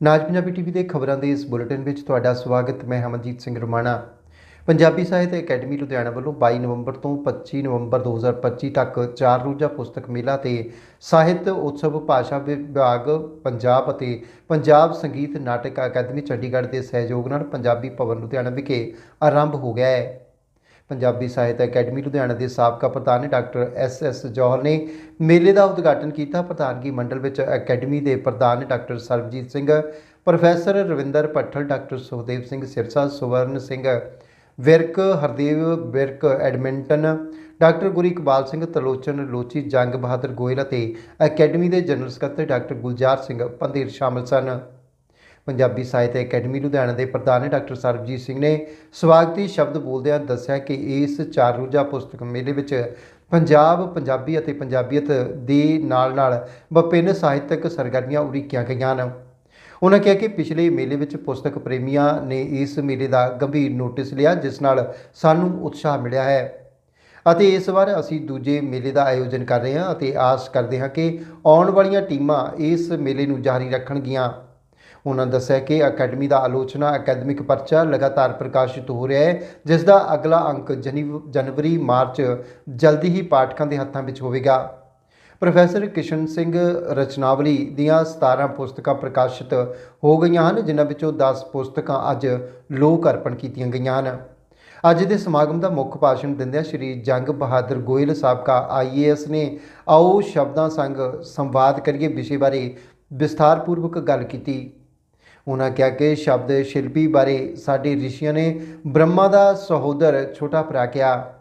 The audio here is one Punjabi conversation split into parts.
ਨਾਜ ਪੰਜਾਬੀ ਟੀਵੀ ਦੇ ਖਬਰਾਂ ਦੇ ਇਸ ਬੁਲੇਟਿਨ ਵਿੱਚ ਤੁਹਾਡਾ ਸਵਾਗਤ, ਮੈਂ ਹਮਨਜੀਤ ਸਿੰਘ ਰਮਾਣਾ। ਪੰਜਾਬੀ ਸਾਹਿਤ ਅਕੈਡਮੀ ਲੁਧਿਆਣਾ ਵੱਲੋਂ 22 ਨਵੰਬਰ ਤੋਂ 25 ਨਵੰਬਰ 2025 ਤੱਕ ਚਾਰ ਰੋਜ਼ਾ ਪੁਸਤਕ ਮੇਲਾ ਤੇ ਸਾਹਿਤ ਉਤਸਵ, ਭਾਸ਼ਾ ਵਿਭਾਗ, ਪੰਜਾਬ ਅਤੇ ਪੰਜਾਬ ਸੰਗੀਤ ਨਾਟਕ ਅਕਾਦਮੀ ਚੰਡੀਗੜ੍ਹ ਦੇ ਸਹਿਯੋਗ ਨਾਲ ਪੰਜਾਬੀ ਭਵਨ ਲੁਧਿਆਣਾ ਵਿਖੇ ਆਰੰਭ ਹੋ ਗਿਆ ਹੈ। ਪੰਜਾਬੀ ਸਾਹਿਤ ਅਕੈਡਮੀ ਲੁਧਿਆਣਾ ਦੇ ਸਾਬਕਾ ਪ੍ਰਧਾਨ ਡਾਕਟਰ ਐਸ ਐਸ ਜੌਹਰ ਨੇ ਮੇਲੇ ਦਾ ਉਦਘਾਟਨ ਕੀਤਾ। ਪ੍ਰਧਾਨਗੀ ਮੰਡਲ ਵਿੱਚ ਅਕੈਡਮੀ ਦੇ ਪ੍ਰਧਾਨ doctor Sarabjit Singh, professor Ravinder Pathal doctor Sukhdev Singh Sirsa, Suvarn Singh Virk, Hardev Virk Edmonton, doctor Guru Iqbal Singh, Talochan Lochi, Jang Bahadur Goyal ਅਤੇ ਅਕੈਡਮੀ ਦੇ ਜਨਰਲ ਸਕੱਤਰ ਡਾਕਟਰ ਗੁਲਜ਼ਾਰ ਸਿੰਘ ਪੰਧੀਰ ਸ਼ਾਮਲ ਸਨ। ਪੰਜਾਬੀ ਸਾਹਿਤ ਅਕੈਡਮੀ ਲੁਧਿਆਣਾ ਦੇ ਪ੍ਰਧਾਨ ਡਾਕਟਰ ਸਰਬਜੀਤ ਸਿੰਘ ਨੇ ਸਵਾਗਤੀ ਸ਼ਬਦ ਬੋਲਦਿਆਂ ਦੱਸਿਆ ਕਿ ਇਸ ਚਾਰ ਰੋਜ਼ਾ ਪੁਸਤਕ ਮੇਲੇ ਵਿੱਚ ਪੰਜਾਬ, ਪੰਜਾਬੀ ਅਤੇ ਪੰਜਾਬੀਅਤ ਦੇ ਨਾਲ-ਨਾਲ ਵਿਭਿੰਨ ਸਾਹਿਤਕ ਸਰਗਰਮੀਆਂ ਉਲੀਕੀਆਂ ਗਈਆਂ ਹਨ। ਉਹਨਾਂ ਕਿਹਾ ਕਿ ਪਿਛਲੇ ਮੇਲੇ ਵਿੱਚ ਪੁਸਤਕ ਪ੍ਰੇਮੀਆਂ ਨੇ ਇਸ ਮੇਲੇ ਦਾ ਗੰਭੀਰ ਨੋਟਿਸ ਲਿਆ, ਜਿਸ ਨਾਲ ਸਾਨੂੰ ਉਤਸ਼ਾਹ ਮਿਲਿਆ ਹੈ। ਅਤੇ ਇਸ ਵਾਰ ਅਸੀਂ ਦੂਜੇ ਮੇਲੇ ਦਾ ਆਯੋਜਨ ਕਰ ਰਹੇ ਹਾਂ ਅਤੇ ਆਸ ਕਰਦੇ ਹਾਂ ਕਿ ਆਉਣ ਵਾਲੀਆਂ ਟੀਮਾਂ ਇਸ ਮੇਲੇ ਨੂੰ ਜਾਰੀ ਰੱਖਣਗੀਆਂ। ਉਹਨਾਂ ਦੱਸਿਆ ਕਿ ਅਕੈਡਮੀ ਦਾ ਆਲੋਚਨਾ ਅਕੈਡਮਿਕ ਪਰਚਾ ਲਗਾਤਾਰ ਪ੍ਰਕਾਸ਼ਿਤ ਹੋ ਰਿਹਾ ਹੈ, ਜਿਸ ਦਾ ਅਗਲਾ ਅੰਕ ਜਨੀ- ਜਨਵਰੀ, ਮਾਰਚ ਜਲਦੀ ਹੀ ਪਾਠਕਾਂ ਦੇ ਹੱਥਾਂ ਵਿੱਚ ਹੋਵੇਗਾ। ਪ੍ਰੋਫੈਸਰ ਕਿਸ਼ਨ ਸਿੰਘ ਰਚਨਾਵਲੀ ਦੀਆਂ 17 ਪੁਸਤਕਾਂ ਪ੍ਰਕਾਸ਼ਿਤ ਹੋ ਗਈਆਂ ਹਨ, ਜਿਨ੍ਹਾਂ ਵਿੱਚੋਂ 10 ਪੁਸਤਕਾਂ ਅੱਜ ਲੋਕ ਅਰਪਣ ਕੀਤੀਆਂ ਗਈਆਂ ਹਨ। ਅੱਜ ਦੇ ਸਮਾਗਮ ਦਾ ਮੁੱਖ ਭਾਸ਼ਣ ਦਿੰਦਿਆਂ ਸ਼੍ਰੀ ਜੰਗ ਬਹਾਦਰ ਗੋਇਲ ਸਾਬਕਾ ਆਈਏਐਸ ਨੇ ਆਓ ਸ਼ਬਦਾਂ ਸੰਗ ਸੰਵਾਦ ਕਰੀਏ, ਵਿਸ਼ੇ ਬਾਰੇ ਵਿਸਥਾਰਪੂਰਵਕ ਗੱਲ ਕੀਤੀ। ਉਹਨਾਂ ਕਿਹਾ ਕਿ ਸ਼ਬਦ ਸ਼ਿਲਪੀ ਬਾਰੇ ਸਾਡੇ ਰਿਸ਼ੀਆਂ ਨੇ ਬ੍ਰਹਮਾ ਦਾ ਸਹੋਦਰ ਛੋਟਾ ਭਰਾ ਕਿਹਾ।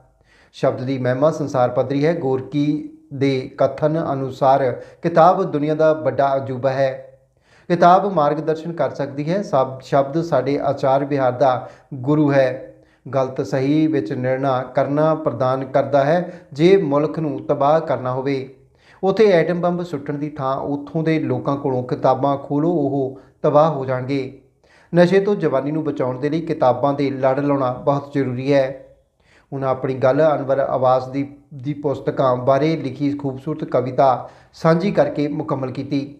ਸ਼ਬਦ ਦੀ ਮਹਿਮਾ ਸੰਸਾਰ ਪੱਧਰੀ ਹੈ। ਗੋਰਕੀ ਦੇ ਕਥਨ ਅਨੁਸਾਰ ਕਿਤਾਬ ਦੁਨੀਆ ਦਾ ਵੱਡਾ ਅਜੂਬਾ ਹੈ। ਕਿਤਾਬ ਮਾਰਗਦਰਸ਼ਨ ਕਰ ਸਕਦੀ ਹੈ। ਸਭ ਸ਼ਬਦ ਸਾਡੇ ਆਚਾਰ ਵਿਹਾਰ ਦਾ ਗੁਰੂ ਹੈ। ਗਲਤ ਸਹੀ ਵਿੱਚ ਨਿਰਣਾ ਕਰਨਾ ਪ੍ਰਦਾਨ ਕਰਦਾ ਹੈ। ਜੇ ਮੁਲਕ ਨੂੰ ਤਬਾਹ ਕਰਨਾ ਹੋਵੇ, ਉਥੇ ਐਟਮ ਬੰਬ ਸੁੱਟਣ ਦੀ ਥਾਂ ਉੱਥੋਂ ਦੇ ਲੋਕਾਂ ਕੋਲੋਂ ਕਿਤਾਬਾਂ ਖੋਲੋ, ਉਹ ਤਬਾਹ ਹੋ ਜਾਣਗੇ। ਨਸ਼ੇ ਤੋਂ ਜਵਾਨੀ ਨੂੰ ਬਚਾਉਣ ਦੇ ਲਈ ਕਿਤਾਬਾਂ ਦੇ ਲੜ ਲਾਉਣਾ ਬਹੁਤ ਜ਼ਰੂਰੀ ਹੈ। ਉਹਨਾਂ ਆਪਣੀ ਗੱਲ ਅਨਵਰ ਆਵਾਜ਼ ਦੀ ਦੀ ਪੁਸਤਕਾਂ ਬਾਰੇ ਲਿਖੀ ਖੂਬਸੂਰਤ ਕਵਿਤਾ ਸਾਂਝੀ ਕਰਕੇ ਮੁਕੰਮਲ ਕੀਤੀ।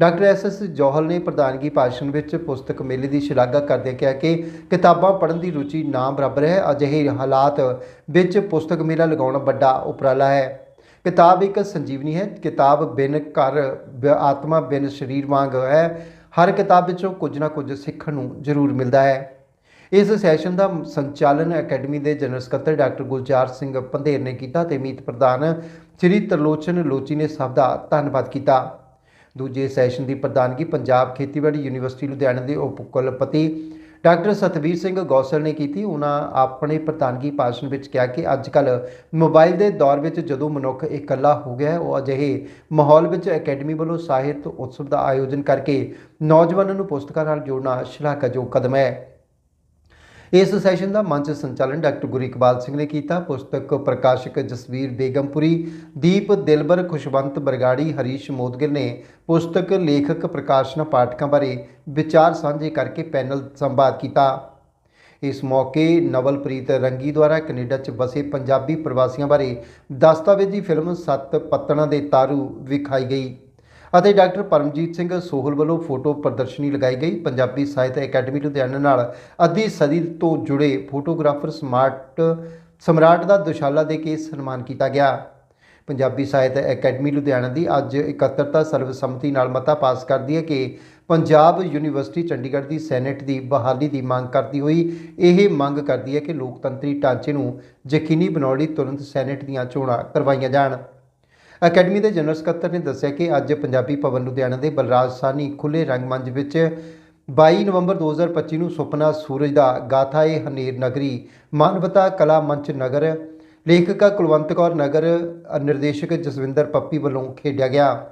ਡਾਕਟਰ ਐਸ ਐਸ ਜੋਹਲ ਨੇ ਪ੍ਰਧਾਨਗੀ ਭਾਸ਼ਣ ਵਿੱਚ ਪੁਸਤਕ ਮੇਲੇ ਦੀ ਸ਼ਲਾਘਾ ਕਰਦਿਆਂ ਕਿਹਾ ਕਿ ਕਿਤਾਬਾਂ ਪੜ੍ਹਨ ਦੀ ਰੁਚੀ ਨਾ ਬਰਾਬਰ ਹੈ, ਅਜਿਹੇ ਹਾਲਾਤ ਵਿੱਚ ਪੁਸਤਕ ਮੇਲਾ ਲਗਾਉਣਾ ਵੱਡਾ ਉਪਰਾਲਾ ਹੈ। ਕਿਤਾਬ ਇੱਕ ਸੰਜੀਵਨੀ ਹੈ, ਕਿਤਾਬ ਬਿਨ ਘਰ ਆਤਮਾ ਬਿਨ ਸਰੀਰ ਵਾਂਗ ਹੈ। ਹਰ ਕਿਤਾਬ ਵਿੱਚੋਂ ਕੁਝ ਨਾ ਕੁਝ ਸਿੱਖਣ ਨੂੰ ਜ਼ਰੂਰ ਮਿਲਦਾ ਹੈ। ਇਸ ਸੈਸ਼ਨ ਦਾ ਸੰਚਾਲਨ ਅਕੈਡਮੀ ਦੇ ਜਨਰਲ ਸਕੱਤਰ ਡਾਕਟਰ ਗੁਲਜ਼ਾਰ ਸਿੰਘ ਪੰਧੇਰ ਨੇ ਕੀਤਾ ਤੇ ਮੀਤ ਪ੍ਰਧਾਨ ਸ੍ਰੀ ਤਰਲੋਚਨ ਲੋਚੀ ਨੇ ਸਭ ਦਾ ਧੰਨਵਾਦ ਕੀਤਾ। ਦੂਜੇ ਸੈਸ਼ਨ ਦੀ ਪ੍ਰਧਾਨਗੀ ਪੰਜਾਬ ਖੇਤੀਬਾੜੀ ਯੂਨੀਵਰਸਿਟੀ ਲੁਧਿਆਣਾ ਦੇ ਉਪ ਕੁਲਪਤੀ ਡਾਕਟਰ ਸਤਵੀਰ ਸਿੰਘ ਗੌਸਲ ਨੇ ਕੀਤੀ। ਉਹਨਾਂ ਆਪਣੇ ਪ੍ਰਧਾਨਗੀ ਭਾਸ਼ਣ ਵਿੱਚ ਕਿਹਾ ਕਿ ਅੱਜ ਕੱਲ ਮੋਬਾਈਲ ਦੇ ਦੌਰ ਵਿੱਚ ਜਦੋਂ ਮਨੁੱਖ ਇਕੱਲਾ ਹੋ ਗਿਆ ਉਹ ਅਜਿਹੇ ਮਾਹੌਲ ਵਿੱਚ ਅਕੈਡਮੀ ਵੱਲੋਂ ਸਾਹਿਤ ਉਤਸਵ ਦਾ ਆਯੋਜਨ ਕਰਕੇ ਨੌਜਵਾਨਾਂ ਨੂੰ ਪੁਸਤਕਾਂ ਨਾਲ ਜੋੜਨਾ ਸ਼ਲਾਘਾਯੋਗ ਕਦਮ ਹੈ। ਇਸ ਸੈਸ਼ਨ ਦਾ ਮੰਚ ਸੰਚਾਲਨ ਡਾਕਟਰ ਗੁਰੂ ਇਕਬਾਲ ਸਿੰਘ ਨੇ ਕੀਤਾ। ਪੁਸਤਕ ਪ੍ਰਕਾਸ਼ਕ ਜਸਵੀਰ ਬੇਗਮਪੁਰੀ ਦੀਪ ਦਿਲਬਰ, ਖੁਸ਼ਵੰਤ ਬਰਗਾੜੀ, ਹਰੀਸ਼ ਮੋਦਗਿਲ ਨੇ ਪੁਸਤਕ ਲੇਖਕ ਪ੍ਰਕਾਸ਼ਨਾ ਪਾਠਕਾਂ ਬਾਰੇ ਵਿਚਾਰ ਸਾਂਝੇ ਕਰਕੇ ਪੈਨਲ ਸੰਵਾਦ ਕੀਤਾ। ਇਸ ਮੌਕੇ ਨਵਲਪ੍ਰੀਤ ਰੰਗੀ ਦੁਆਰਾ ਕੈਨੇਡਾ 'ਚ ਵਸੇ ਪੰਜਾਬੀ ਪ੍ਰਵਾਸੀਆਂ ਬਾਰੇ ਦਸਤਾਵੇਜ਼ੀ ਫਿਲਮ ਸੱਤ ਪੱਤਣਾ ਦੇ ਤਾਰੂ ਵਿਖਾਈ ਗਈ। ਅਤੇ ਡਾਕਟਰ ਪਰਮਜੀਤ ਸਿੰਘ ਸੋਹਲ ਵੱਲੋਂ ਫੋਟੋ ਪ੍ਰਦਰਸ਼ਨੀ ਲਗਾਈ ਗਈ। ਪੰਜਾਬੀ ਸਾਹਿਤ ਅਕੈਡਮੀ ਲੁਧਿਆਣਾ ਨਾਲ ਅੱਧੀ ਸਦੀ ਤੋਂ ਜੁੜੇ ਫੋਟੋਗ੍ਰਾਫਰ ਸਮਾਰਟ ਸਮਰਾਟ ਦਾ ਦੁਸ਼ਾਲਾ ਦੇ ਕੇ ਸਨਮਾਨ ਕੀਤਾ ਗਿਆ। ਪੰਜਾਬੀ ਸਾਹਿਤ ਅਕੈਡਮੀ ਲੁਧਿਆਣਾ ਦੀ ਅੱਜ ਇਕੱਤਰਤਾ ਸਰਵਸੰਮਤੀ ਨਾਲ ਮਤਾ ਪਾਸ ਕਰਦੀ ਹੈ ਕਿ ਪੰਜਾਬ ਯੂਨੀਵਰਸਿਟੀ ਚੰਡੀਗੜ੍ਹ ਦੀ ਸੈਨੇਟ ਦੀ ਬਹਾਲੀ ਦੀ ਮੰਗ ਕਰਦੀ ਹੋਈ ਇਹ ਮੰਗ ਕਰਦੀ ਹੈ ਕਿ ਲੋਕਤੰਤਰੀ ਢਾਂਚੇ ਨੂੰ ਯਕੀਨੀ ਬਣਾਉਣ ਲਈ ਤੁਰੰਤ ਸੈਨੇਟ ਦੀਆਂ ਚੋਣਾਂ ਕਰਵਾਈਆਂ ਜਾਣ। ਅਕੈਡਮੀ ਦੇ ਜਨਰਲ ਸਕੱਤਰ ਨੇ ਦੱਸਿਆ ਕਿ ਅੱਜ ਪੰਜਾਬੀ ਭਵਨ ਲੁਧਿਆਣਾ ਦੇ ਬਲਰਾਜ ਸਾਨੀ ਖੁੱਲੇ ਰੰਗਮੰਚ ਵਿੱਚ 22 ਨਵੰਬਰ 2025 ਨੂੰ ਸੁਪਨਾ ਸੂਰਜ ਦਾ ਗਾਥਾ ਏ ਹਨੇਰ ਨਗਰੀ, ਮਾਨਵਤਾ ਕਲਾ ਮੰਚ ਨਗਰ, ਲੇਖਕਾ ਕੁਲਵੰਤ ਕੌਰ ਨਗਰ, ਨਿਰਦੇਸ਼ਕ ਜਸਵਿੰਦਰ ਪੱਪੀ ਵੱਲੋਂ ਖੇਡਿਆ ਗਿਆ।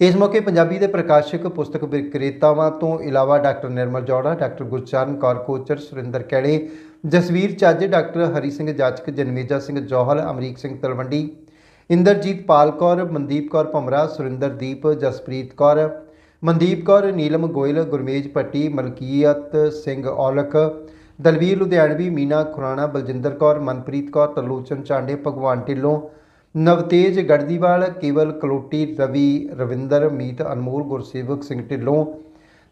ਇਸ ਮੌਕੇ ਪੰਜਾਬੀ ਦੇ ਪ੍ਰਕਾਸ਼ਕ ਪੁਸਤਕ ਵਿਕਰੇਤਾਵਾਂ ਤੋਂ ਇਲਾਵਾ doctor Nirmal Jora doctor Gurcharan Kaur Kochar, Surinder Kaile, Jasvir Chajj, doctor Hari Singh Jachak, Janmeja Singh Johal, Amrik Singh Talwandi Inderjit Pal Kaur, Mandeep Kaur Bhamra Surinderdeep, Jaspreet Kaur, Mandeep Kaur, Neelam Goyal, Gurmej Patti Malkiat Singh Aulakh, Dalvir Ludhianvi, Meena Khurana, Baljinder Kaur, Manpreet Kaur Tarlochan Chande, Bhagwan Dhillon, Navtej Garhdiwala, ਕੇਵਲ ਕਲੋਟੀ, ਰਵੀ ਰਵਿੰਦਰ, ਮੀਤ ਅਨਮੋਲ, ਗੁਰਸੇਵਕ ਸਿੰਘ ਢਿੱਲੋਂ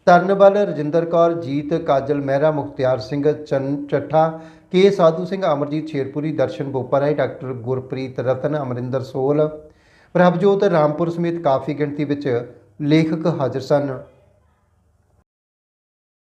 ਤਰਨਬਲ ਰਜਿੰਦਰ ਕੌਰ, ਜੀਤ ਕਾਜਲ ਮਹਿਰਾ, ਮੁਖਤਿਆਰ ਸਿੰਘ ਚੰਨ ਚੱਠਾ ਕੇ ਸਾਧੂ ਸਿੰਘ ਅਮਰਜੀਤ ਸ਼ੇਰਪੁਰੀ, ਦਰਸ਼ਨ ਬੋਪਾਰਾਏ ਡਾਕਟਰ ਗੁਰਪ੍ਰੀਤ ਰਤਨ, ਅਮਰਿੰਦਰ ਸੋਲ, ਪ੍ਰਭਜੋਤ ਰਾਮਪੁਰ ਸਮੇਤ ਕਾਫੀ ਗਿਣਤੀ ਵਿੱਚ ਲੇਖਕ ਹਾਜ਼ਰ ਸਨ।